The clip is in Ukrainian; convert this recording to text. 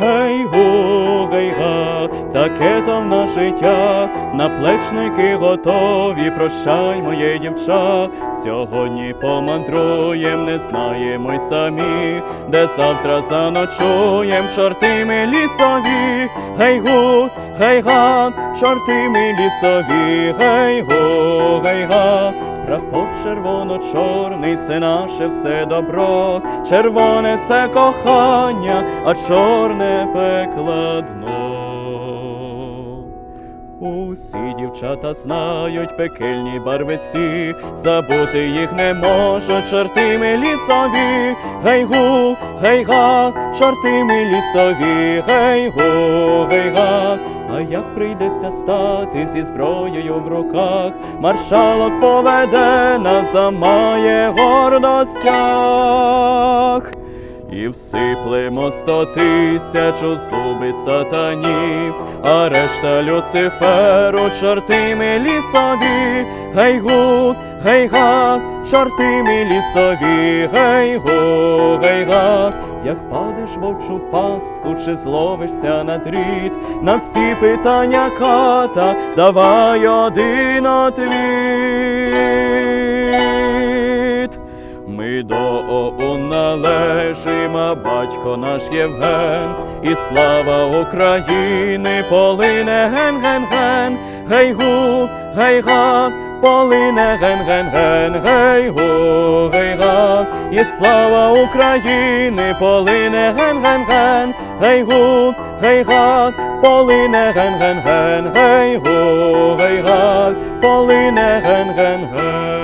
Гей-го, гай га, таке там на життя, наплечники готові, прощай, моє дівча. Сьогодні помандруєм, не знаємо й самі, де завтра заночуєм, чорти ми лісові, Гей-го, гай га, чорти ми лісові, гай го, гай га. Прапор червоно-чорний це наше все добро, червоне це кохання, а чорне пекладно. Усі дівчата знають пекельні барвиці, забути їх не можуть, чорти лісові, гей гу, гей га, чорти ми лісові, гей гу, гей га. А як прийдеться стати зі зброєю в руках, маршалок поведе нас замає гордостях. І всиплемо сто тисяч у зуби сатані, а решта Люциферу чорти ми лісові, гей гу, гей га, чорти ми лісові, гей гу, гей га. Як падеш в овчу пастку, чи зловишся на дріт, на всі питання ката, давай один отвіт. Ми до ОУН належим, а батько наш Євген, і слава України полине ген ген ген, гей гу, гей га, полине ген ген ген, гей гу, гей га, і слава України полине ген ген ген, гей гу, гей га, полине ген ген ген, гей гу, гей га, полине ген ген ген.